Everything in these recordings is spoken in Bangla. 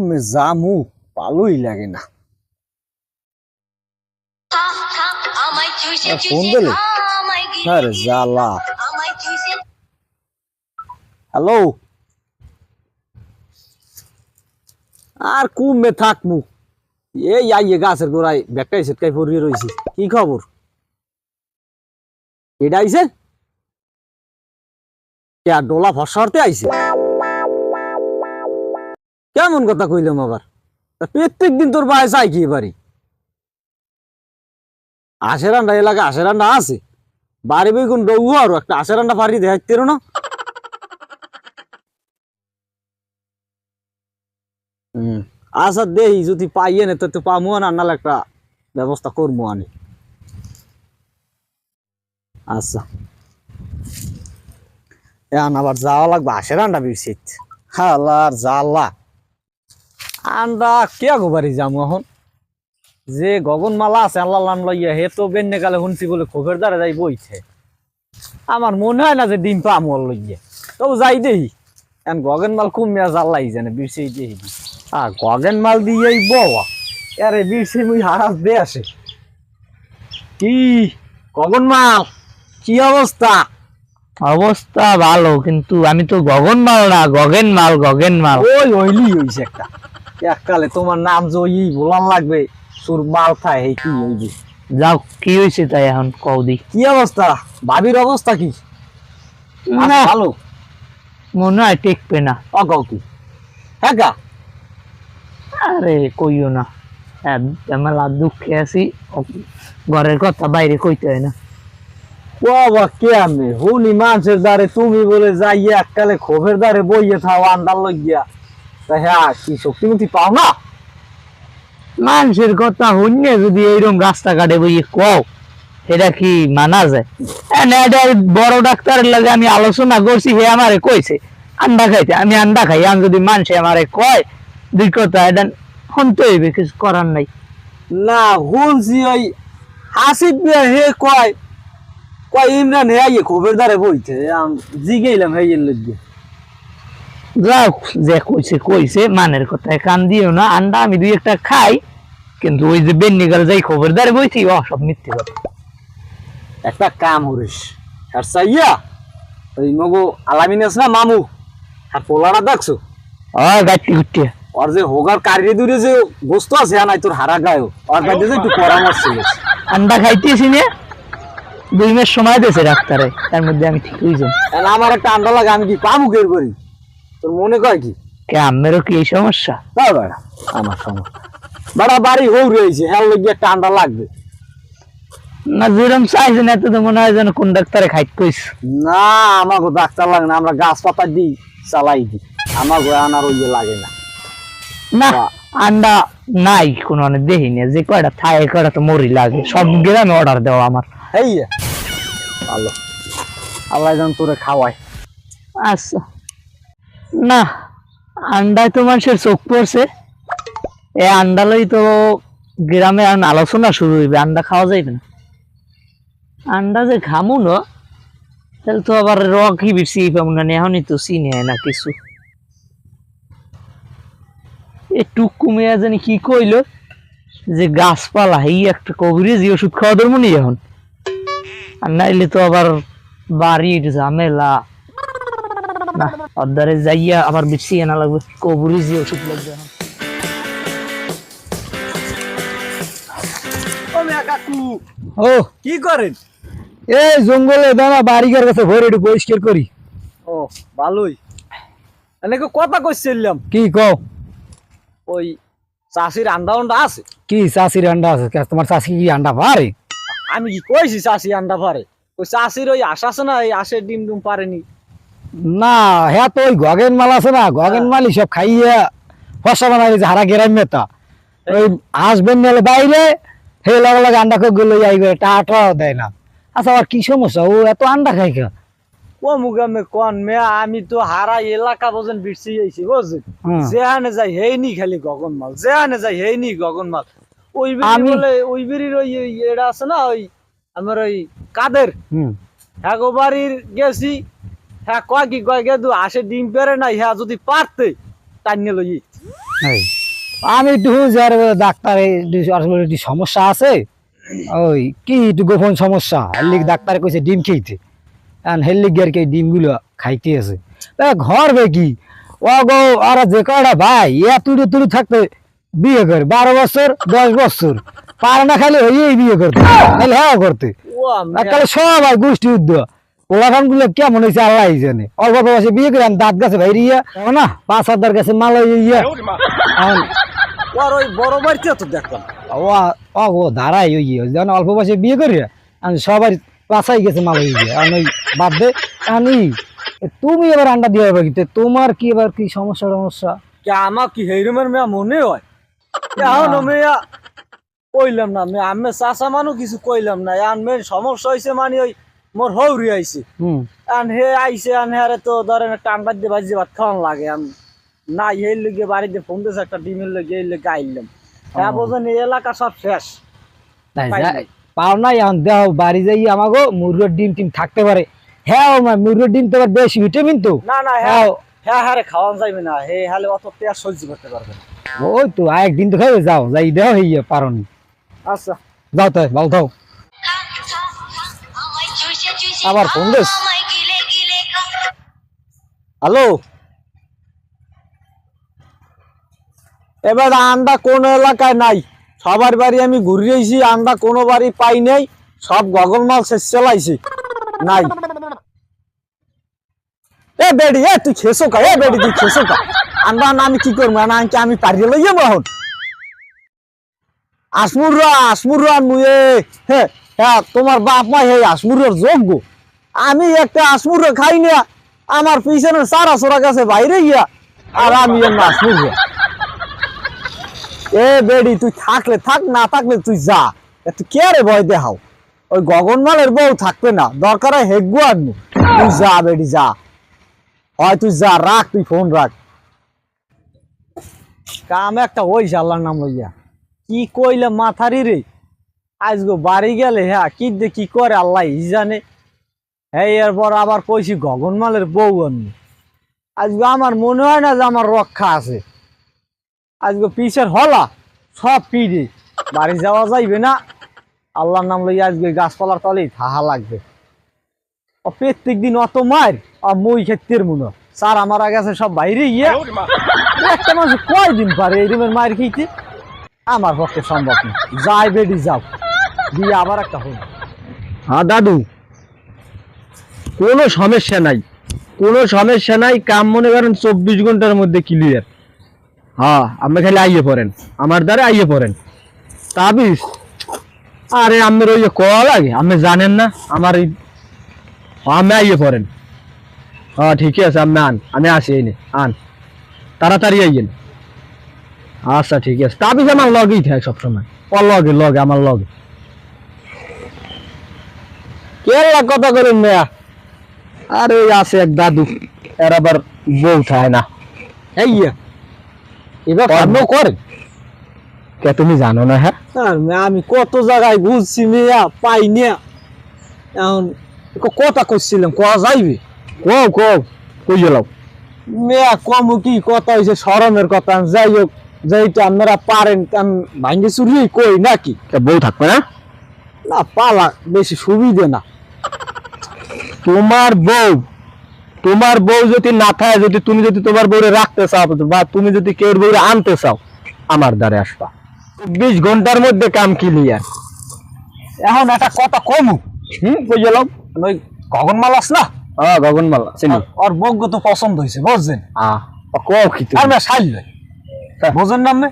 কমে জামু ভালোই লাগে না। ফোন দিলে? জ্বালা। চুষে হ্যালো? আর কমে থাকব এই আইয়ে গাছের গোড়ায় ব্যাগটাই সেটকাই পড়িয়ে রয়েছে কি খবর? এটা আইছে? কে ডোলা ফর্সা হতে আইছে? কেমন কথা কইলাম আবার। প্রত্যেক দিন তোর বাসায় চাই কি বাড়ি আশের আন্ডা এলাকা আশের আন্ডা আছে। বাড়ি বই কোন ডৌ আর একটা আশের আন্ডা পারি দেখাইতে না আচ্ছা দেই, যদি পাইয়ে না তো পামু না, নাহলে একটা ব্যবস্থা করব আনি। আচ্ছা। এখন আবার যাওয়া লাগবে, আশের আন্ডা বিরছিত হালার জাল্লা আন্ডা কে গোবারি যামু এখন? যে গগনমালা আছে আল্লাহ লান লইয়া হে তো বেন্নে কালে শুনছি বলে খোপের দ্বারা যাই বইছে আমার মনে হয় না যে ডিম পাম ওর লইয়া। তবু যাই দেই এখন গগনমাল কুমিয়া জাল্লাই জানে বিরছি দেই আ গগনমাল দিয়েই বাবা আরে বিরছি মুই হারাস দে আসে। কি? গগনমাল কি অবস্থা? অবস্থা ভালো কিন্তু আমি তো গগন মাল না গগেন মাল গগেন মাল ওই ওইলি হইছে একটা। এককালে তোমার নাম যে ওই বলান লাগবে। সুর মাল খায় এই কি হইবে যাও কি হয়েছে তাই এখন? কৌদি কি অবস্থা? ভাবির অবস্থা কি? না। ভালো? মনে হয় টেকবে না। অগাও কি? হ্যাঁ আরে কইও না। মেলা দুঃখে আছি। ঘরের কথা বাইরে কইতে হয় না। বাবা কে আমি হুনি মানুষের দ্বারে তুমি বলে যাইয়া এককালে খোপের দ্বারে বইয়ে থাও আন্ডার লইয়া হ্যাঁ মানুষের কথা হইনে যদি এইরকম রাস্তাঘাটে কও, এটা কি মানা যায়? বড় ডাক্তারের লাগে আমি আলোচনা করছি, হে আমারে কইছে, আন্ডা খাইতে, আমি আন্ডা খাই, আমি যদি মানুষে আমারে কয় দুই কথা এটা শুনতে হইবে, কিছু করার নাই। না হুনছি ওই হাসিব হে কয় কয় ইমরান হে আইয়ে খোপের দ্বারে বইতে জিগেইলাম হে লইয়া যাও যে কইছে কইছে মানের কথায় কান দিও না আন্ডা আমি দুই একটা খাই কিন্তু ওই যে বেন্নিগাল যাই খবর দাঁড়ে বইছি ও সব মিথ্যে কথা। একটা কাম হরিস আর চাইয়া ওই মগো আলামিন আছে না মামু আর পোলাটা দেখছ? ও গাইতে গুটে ওর যে হোগার কারিয়ে দূরে যে গোস্ত আছে হ্যাঁ নাই তোর হারা গায়ে ওর কাছে যে একটু পরামর্শ আন্ডা খাইতেছি নে দুই মাস সময় দিয়েছে ডাক্তারে তার মধ্যে আমি ঠিক হয়ে যাই আমার একটা আন্ডা লাগে আমি কি কামু কের করি? তোর মনে কয় কি? কে আমেরও কি এই সমস্যা? তা বেড়া আমার সমস্যা। বেড়া বাড়ি হৌ রয়েছে হ্যাঁ একটা আন্ডা লাগবে। না যেরকম চাইছেন এত তো মনে হয় যেন কোন ডাক্তারে খাইতে কইস। না আমাকে ডাক্তার লাগে না আমরা গাছ পাতা দিই চালাই দিই। আমার আনার ওই লাগে না। না আন্ডা নাই কোনো অনেক দেখি না যে কয়টা থায় কয়টা তো মরি লাগে। সব গ্রামে অর্ডার দেওয়া আমার। এই ভালো। আল্লাহ যেন তোরে খাওয়ায়। আচ্ছা। না, আন্ডায় তো মানুষের চোখ পড়ছে। এ আন্ডালই তো গ্রামে আলোচনা শুরু হইবে, আন্ডা খাওয়া যাইবে না। আন্ডা যে খামু না, তাহলে তো আবার র কি বেশি পাবো না, এখনই তো চিনি না কিছু। একটু কমিয়া জানি কি কইলো, যে গাছপালা, এই একটা কবিরেজ ওষুধ খাওয়া ধরবো নি এখন। আর নাইলে তো আবার বাড়ির ঝামেলা। না। অর্ধারে যাইয়া আবার বেশি আনা লাগবে। কবুরি যে ওষুধ লাগবে। ও কি করেন? এই জঙ্গলে দাঁড়া বাড়িঘর কাছে ভরে একটু পরিষ্কার করি। ও ভালোই। এনেকে কথা কইছিলাম। কি কও? ওই চাষির আন্ডা আন্ডা আছে? কি চাষির আন্ডা আছে? কে তোমার চাষি কি আন্ডা পারে? আমি কি কইছি চাষি আন্ডা পারে? ওই চাষির ওই আশা আছে না এই আশের ডিম ডুম পারেনি। না হ্যাঁ তো ওই গগেন মাল আছে না গগেন মালি সব খাইয়া ফসা বানাই যে হারা গেরাম মেতা ওই হাসবেন মেলে বাইরে হে লগে লগে আন্ডা করে গুলো যাই করে টাটাও দেয় না। আচ্ছা আর কি সমস্যা? ও এত আন্ডা খাই কে ও মুগামে কোন মে আমি তো হারা এলাকা বোঝেন বিরছি যাইছি হুম। যেহানে যাই হেই নি খালি গগন মাল। যেহানে যাই হেই নি গগন মাল। ওই আমি- বলে ওই বিড়ির ওই এটা আছে না ওই আমার ওই কাদের। হুম হ্যাঁ গো বাড়ির গেছি হ্যাঁ কয় কি কয় গেদু আসে ডিম পেরে নাই হ্যাঁ যদি পারতে টাইনে লই আমি একটু আর ডাক্তার সমস্যা আছে ওই কি একটু গোপন সমস্যা হেল্লিক ডাক্তারে কইছে ডিম খেইতে। এখন হেল্লিক আর কি ডিমগুলো খাইতে আছে। ঘর বে কি? ও গো আর যে কয়টা ভাই ইয়া তুড়ি তুড়ি থাকতে বিয়ে করে বারো বছর দশ বছর পারে না খালি হইয়েই বিয়ে করতে হ্যাঁ করতে। সবাই গোষ্ঠী উদ্য গুলো কেমন হয়েছে আল্লাহ জানে। অল্প বয়সে বিয়ে করে দাঁত গাছে এমন না? পাঁচ হাজার গাছে মালা ইয়া আর ওই বড় বাড়িতে তো দেখলাম। ও ও ও ওই যখন অল্প বয়সে বিয়ে করি আমি সবার পাশাই গেছে মালা ইয়ে আমি ওই বাদ দে তুমি এবার আন্ডা দিয়ে হবে তোমার কি এবার কি সমস্যা সমস্যা কে আমার কি হেরুমের মেয়া মনে হয়? এখন মেয়া কইলাম না আমি চাষা মানু কিছু কইলাম না। মেন সমস্যা হয়েছে মানে ওই মোর হৌরি আইছে। হুম। এখন হে আইছে আন হারে তো ধরেন টান্ডার দিয়ে বাজি ভাত খাওয়ান লাগে। আমি না এই লিগে বাড়িতে ফোন দিয়েছে একটা ডিমের লেগে এই লেগে আইলাম। হ্যাঁ বোঝেন এই এলাকা সব শেষ। পাও নাই এখন দেহ বাড়ি যাই আমাগো মুরগের ডিম টিম থাকতে পারে। হ্যাঁ ও মা ডিম তো বেশি ভিটামিন তো। না না হ্যাঁ হ্যাঁ। হ্যাঁ হ্যাঁ খাওয়ান যাইবে না। হে হালে অত পেঁয়াজ সহ্য করতে পারবে না। ওই তো একদিন তো খাইবে যাও যাই দেহ হইয়া পারনি আচ্ছা। যাও তাই ভালো থাও। আবার ফোন দিস? হ্যালো এবার আন্ডা কোন এলাকায় নাই? সবার বাড়ি আমি ঘুরিয়েছি আন্দা কোনো বাড়ি পাই নাই, সব গগল মাল শেষ চালাইছি। নাই। এ বেডি, এ তুই খেসো কা? এ বেডি, তুই খেসো কা? আন্দা না আমি কি করব? না আমি আমি পারিয়ে লইয়া এখন। আসমুর আসমুর মুয়ে, হে হ্যাঁ তোমার বাপ মা হে আসমুরের যোগ্য। আমি একটা আসমুর খাই না আমার পিছনে সারা সোরা গেছে বাইরে গিয়া, আর আমি আসমুর এ বেডি, তুই থাকলে থাক, না থাকলে তুই যা। তুই কে রে ভয় দেখাও? ওই গগনমালের বউ থাকবে না, দরকার হয় হেগু আনু তুই যা বেডি, যা। হয় তুই যা, রাখ, তুই ফোন রাখ। কাম একটা ওই আল্লাহর নাম লইয়া। কি কইলে মাথারি রে? আজগো বাড়ি গেলে হ্যাঁ কি দে কি করে, আল্লাহ জানে। এই এরপর আবার কইছি গগনমালের বউ আনু আজকে আমার মনে হয় না যে আমার রক্ষা আছে। আজকে পিসের হলা সব পিড়ে। বাড়ি যাওয়া যাইবে না। আল্লাহর নাম লইয়া আজকে গাছপালার তলেই থাহা লাগবে। ও প্রত্যেক দিন অত মার আর মই ক্ষেত্রের মনে স্যার, আমার আগে আছে সব বাইরে গিয়ে। একটা মানুষ কয়দিন পারে এই রুমের মায়ের খেয়েছে আমার পক্ষে সম্ভব না। যাই বেডি যাও। দিয়ে আবার একটা হল। হ্যাঁ দাদু। কোনো সমস্যা নাই। কোনো সমস্যা নাই, কাম মনে করেন চব্বিশ ঘণ্টার মধ্যে ক্লিয়ার হ্যাঁ আপনি খালি আইয়ে পড়েন। আমার দ্বারা আইয়ে পড়েন। তাবিস আরে আমের ওই কল লাগে আপনি জানেন না? আমার এই আমি আইয়ে পড়েন। হ্যাঁ ঠিকই আছে, আপনি আন। আমি আসি, এই আন। তাড়াতাড়ি আইয়েন। আচ্ছা ঠিক আছে। তাবিস আমার লগেই থাকে সবসময়। ও লগে লগে, আমার লগে। কেরালা কথা করেন মেয়া আরে ওই আছে এক দাদু। এর আবার বউ থাকে না। এই ইয়া, এবার কর্ম। করে। কে তুমি জানো না হ্যাঁ? আমি কত জায়গায় ঘুরছি মেয়া পাই না এখন ক- কথা করছিলাম কোয়া যাইবে? কও কও কই গেলাম মেয়া কম কি কথা হয়েছে শরমের কথা। যাই হোক যেহেতু আপনারা পারেন আমি ভাঙ্গে চুরিয়ে কই নাকি? বউ থাকবে না? না পালা বেশি সুবিধে না। তোমার বউ তোমার বউ যদি না থাকে যদি তুমি যদি তোমার বউরে রাখতে চাও বা তুমি যদি কেউ বউরে আনতে চাও আমার দ্বারে আসবা। চব্বিশ ঘণ্টার মধ্যে কাম কি ক্লিয়ার এখন একটা কথা কমু হুম কই গেলাম ওই গগনমাল আস না? হ্যাঁ গগনমালা চিনি। ওর বজ্ঞ তো পছন্দ হয়েছে বুঝছেন? আহ কও কি তুমি? আর সাইল বোঝেন না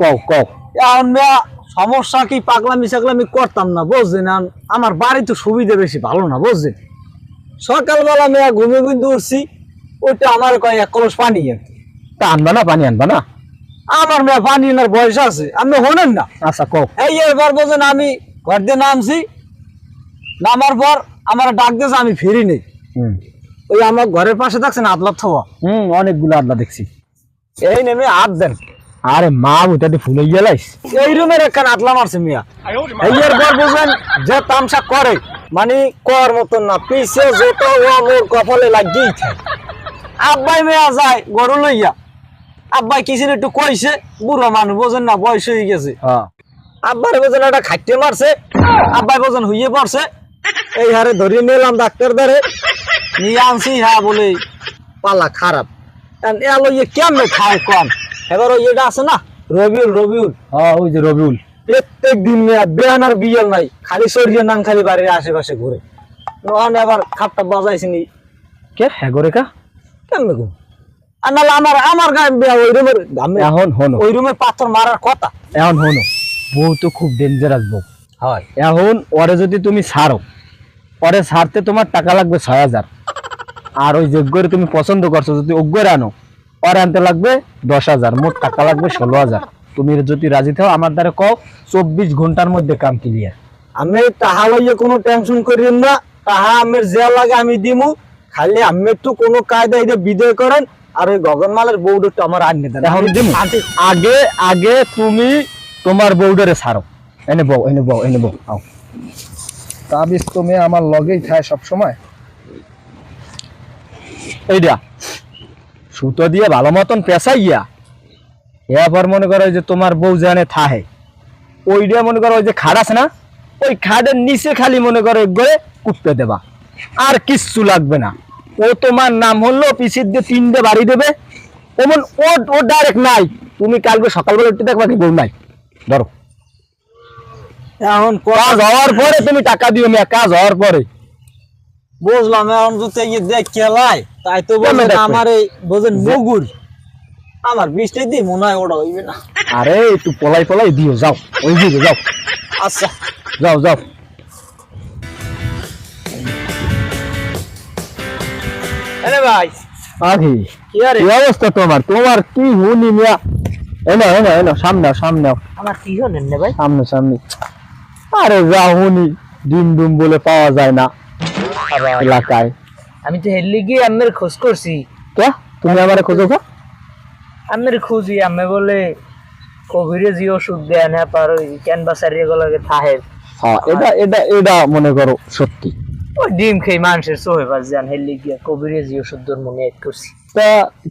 কও কও। এখন মেয়া সমস্যা কি পাগলামি সাগলামি করতাম না বুঝছেন? আমার বাড়ি তো সুবিধা বেশি ভালো না বুঝছেন? সকালবেলা মেয়া ঘুমে কিন্তু উঠছি ওইটা আমার কয় এক কলস পানি তা আনবা না পানি আনবা না? আমার মেয়া পানি আনার বয়স আছে আপনি হলেন না? আচ্ছা কও। এই এবার বোঝেন আমি ঘর দিয়ে নামছি নামার পর আমার ডাক দিয়েছে আমি ফিরি নেই। ওই আমার ঘরের পাশে থাকছেন আদলার থাওয়া হুম অনেকগুলো আদলা দেখছি। এই নেমে হাত দেন আরে মা ওটাতে ফুলে গেলাইস এই রুমের একখান আতলা মারছে মিয়া। এই এর পর বুঝলেন যে তামসা করে। মানে কর মতন না পিছে যত ও মোর কপালে লাগিয়েই থাকে। আব্বাই মেয়া যায় গরু লইয়া। আব্বাই কিছু একটু কইছে বুড়ো মানুষ বোঝেন না বয়স হয়ে গেছে। হ্যাঁ। আব্বার বোঝেন একটা খাইতে মারছে আব্বাই বোঝেন হইয়ে পড়ছে। এই হারে ধরিয়ে নিলাম ডাক্তার দ্বারে। নিয়ে আনছি হ্যাঁ বলে পালা খারাপ। এলো ইয়ে কেমনে খাও কম এবার ওই এটা আছে না রবিউল রবিউল। হ্যাঁ ওই যে রবিউল। প্রত্যেক দিন মেয়া বেহানার বিয়েল নাই খালি শরীরের নাম খালি বাড়ির আশেপাশে ঘুরে। ওখানে আবার খাপটা বাজাইছি নি কে? হ্যাঁ করে কা কেমনে গো? আর নাহলে আমার আমার গায়ে বিয়া ওই রুমের এখন হনো ওই রুমের পাথর মারার কথা। এখন হনো বউ তো খুব ডেঞ্জারাস বউ। হয়। এখন ওরে যদি তুমি ছাড়ো ওরে ছাড়তে তোমার টাকা লাগবে ছয় হাজার। আর ওই যোগ্যরে তুমি পছন্দ করছ যদি অজ্ঞরে আনো ওর আনতে লাগবে দশ হাজার মোট টাকা লাগবে ষোলো হাজার। তুমি যদি রাজি থাও আমার দ্বারা কও চব্বিশ ঘণ্টার মধ্যে কাম ক্লিয়ার আমি তাহা লইয়ে কোনো টেনশন করিয়েন না তাহা আমের যে লাগে আমি দিমু। খালি আমি একটু কোনো কায়দায় দিয়ে বিদায় করেন আর ওই গগনমালের একটু আমার আনতে দেন। এখন দিমু? আগে আগে তুমি তোমার বউডারে ছাড়ো। এনে বউ এনে বউ এনে বউ আও। তাবিজ তুমি আমার লগেই থাকে সব সময় এইটা সুতো দিয়ে ভালো মতন পেঁচাইয়া এবার মনে করো যে তোমার বউ জানে থাহে ওইটা মনে করো ওই যে খাট আছে না ওই খাটের নিচে খালি মনে করো একবারে কুপতে দেবা। আর কিচ্ছু লাগবে না। ও তোমার নাম হলো পিসির দিয়ে তিনটে বাড়ি দেবে। এমন ও ও ডাইরেক্ট নাই। তুমি কালকে সকালবেলা উঠে দেখবা কি বউ নাই। ধরো। এখন কাজ হওয়ার পরে তুমি টাকা দিও মিয়া কাজ হওয়ার পরে। বুঝলাম এখন ইয়ে দেখ খেলায় তাই তো বলেন আমার এই বোঝেন মগুর আমার বৃষ্টি দিয়ে মনে হয় ওটা হইবে না। আরে একটু পলাই পলাই দিও যাও। ওই দিকে যাও। আচ্ছা। যাও যাও। আরে ভাই আগে কি আরে? কি অবস্থা তোমার? তোমার কি হুনি মিয়া? এনো এনো এনো সামনে সামনে আমার কি হলেন রে ভাই? সামনে সামনে। আরে যা হুনি ডিম ডুম বলে পাওয়া যায় না এলাকায়। আমি তো হেললি গিয়ে আমের খোঁজ করছি। কে? তুমি আমারে খোঁজো কে? আমের খুঁজি আমি বলে কোভিডে জি ওষুধ দেয় না পার ক্যানভাসার এগুলোকে থাহে হ্যাঁ এটা এটা এটা মনে করো সত্যি। ওই ডিম খেয়ে মানুষের সোহে যান হেললি গিয়ে কোভিডে জি ওষুধ মনে এড করছি। তা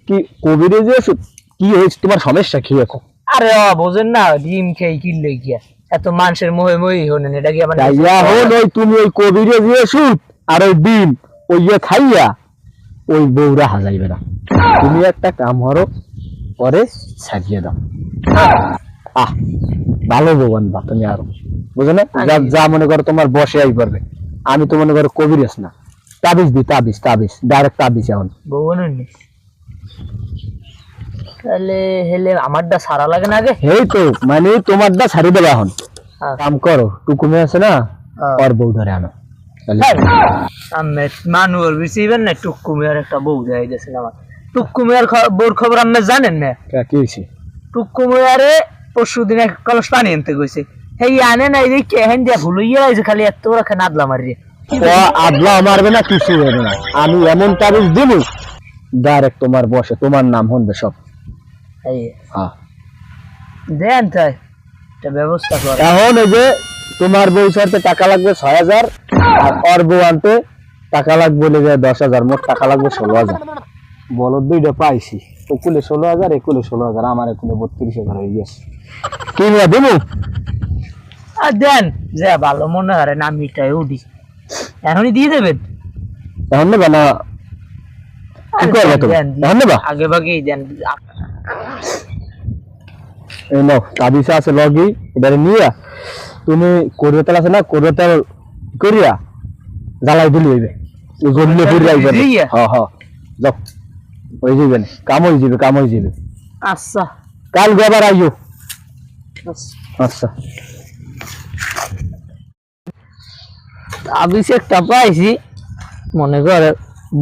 কি কোভিডে যে ওষুধ? কি হয়েছে? তোমার সমস্যা কি এখন? আরে বোঝেন না ডিম খেয়ে কিনলে গিয়া। এত মানুষের মোহে মোহি হলেন এটা কি আমার তুমি ওই কোভিডে যে ওষুধ আর ওই ডিম। ওই ইয়ে খাইয়া ওই বউরা হাজাইবে না। তুমি একটা কাম করো পরে ছাড়িয়ে দাও। আহ ভালো বউ আনবা তুমি আরও। বুঝো না? যা মনে করো তোমার বসে আই পারবে। আমি তো মনে করো কবিরাস না। তাবিজ দি তাবিজ তাবিজ ডাইরেক্ট তাবিজ এখন। বউ নি তাহলে হেলে আমারটা সারা লাগে না আগে? এই তো মানে তোমারটা ছাড়ি দেবে এখন। কাম করো টুকুমে আছে না। ওর বউ ধরে আনো। আমি মানুষ না একটা বউ দেয় গেছেন আমার। বউর খবর আপনি জানেন না? কি হয়েছে? পরশু দিন এক কলস পানি আনতে গেছে। হেই আনে না এই কেহেন দিয়া খালি এত রাখে নাদলা মারি ও আদলা মারবে না কিছু হবে না। আমি এমন তাবিজ দিব ডাইরেক্ট তোমার বসে তোমার নাম হনবে সব। হ্যাঁ। দেন তাই ব্যবস্থা করে। এখন এই যে তোমার বউ সারতে টাকা লাগবে ছয় হাজার আর ওর আনতে টাকা লাগবে বলে যায় দশ হাজার মোট টাকা লাগবে ষোলো হাজার। বলো দুইটা পাইছি। ওকুলে ষোলো হাজার একুলে ষোলো হাজার আমার একুলে বত্রিশ হাজার হয়ে গেছে। কি নিয়ে দেবো? আর দেন যে ভালো মনে হয় না আমিটাই উঠি এখনই দিয়ে দেবেন? এখন নেবা না। এখন নেবা আগে ভাগেই দেন। এই নাও তাবিসা আছে লগি এবারে নিয়া। তুমি কোরিয়াতাল আছে না? কোরিয়াতাল করিয়া জ্বালাই দিলি হইবে। গড়লে পুরি আইবে? হ্যাঁ হ্যাঁ যাও। হয়ে যাবে কাম হয়ে যাবে কাম হয়ে যাবে আচ্ছা। কাল আইও। আচ্ছা। আমি সে একটা পাইছি মনে করে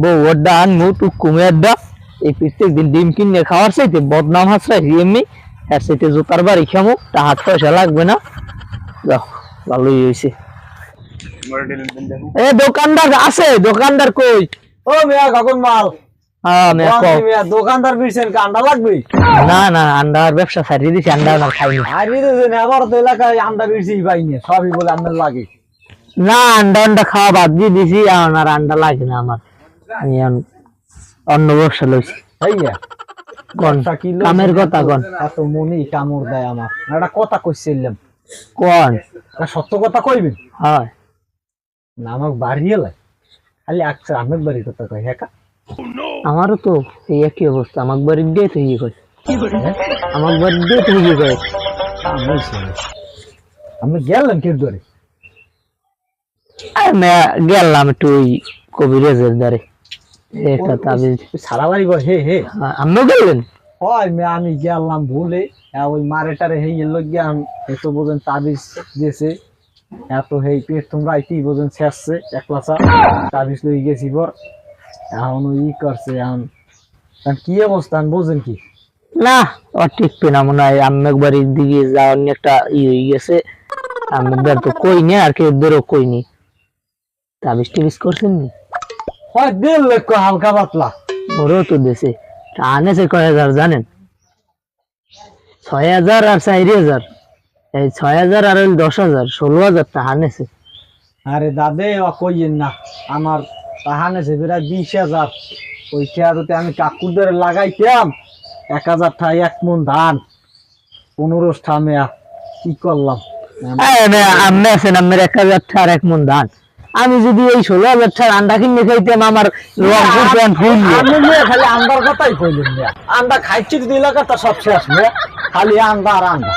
বউটা আনমু টুকুমেরটা এই প্রত্যেক দিন ডিম কিনে খাওয়ার চাইতে বদনাম হাসরাইছি এমনি। আর সাথে জোতার বাড়ি খামু তা হাত পয়সা লাগবে না। যাও ভালোই হয়েছে। এ দোকানদার আছে দোকানদার কই? ও মিয়া গগনমাল হ্যাঁ আমি বল কও। কি মিয়া দোকানদার বিরছেন আন্ডা লাগবে? না না আন্ডার ব্যবসা ছাড়িয়ে দিছি আন্ডা আর খাইনি। হারিয়ে দিয়েছেন আবার তো এলাকায় আন্ডা বিরছি পাইনি সবই বলে আন্ডা লাগে। না আন্ডা আন্ডা খাওয়া বাদ দিয়ে দিছি আর আন্ডা লাগে না আমার। আমি অন্য ব্যবসা লইছি। ভাইয়া কোন? কামের কথা কোন? এত মনি কামড় দেয় আমার। একটা কথা কইছিলাম। কোন? একটা সত্য কথা কইবেন? হয়। না আমাকে বাড়ি এলাই খালি আকছে আমের বাড়ির কথা কই হ্যাঁ কা? আমারও তো এই একই অবস্থা আমার বাড়ির দিয়ে তো ইয়ে করে আমার বাড়ির দিয়ে তো ইয়ে করে আমি গেলাম কে ধরে আমি গেলাম একটু ওই কবিরাজের দ্বারে। একটা তাবিজ। সারা বাড়ি বল হে হে। আমিও গেলেন? হয় মে আমি গেলাম ভুলে হ্যাঁ, ওই মারেটারে এর লোক গিয়ে এত বোঝেন তাবিজ দিয়েছে। এত হেই পেট তোমরা আইতি বোঝেন শেষছে একলা চা তাবিজ লই গেছি বর। এখন ওই ই করছে এখন কি অবস্থা বোঝেন কি? না ও টিকবে না মনে হয়। আম্মেক বাড়ির দিকে যাওয়ার একটা ই হয়ে গেছে। আম্মেকবার তো কই নি আর কেউ বেরো কই নি। তাবিজ টিবিজ করছেন নি? হয় দেড় লক্ষ হালকা পাতলা। ওরও তো দেশে। আনেছে কয় হাজার জানেন? ছয় হাজার আর চারি হাজার। এই ছয় হাজার আর ওই দশ হাজার ষোলো হাজার আনেছে আরে দাদে না আমার সে প্রায় বিশ হাজার। ওই চেয়ারতে আমি কাকুর ধরে লাগাইতাম এক হাজার ঠাই এক মন ধান। পনেরো কি করলাম? আমি আছেন আমের এক হাজার টাকার এক মন ধান। আমি যদি এই ষোলো হাজার টাকার আন্ডা কিনে খাইতাম আমার রংপুর প্যান্ট ফুললো খালি আন্ডার কথাই কইলেন আন্ডা খাইছি যদি এলাকাটা সব শেষ খালি আন্ডা আর আন্ডা।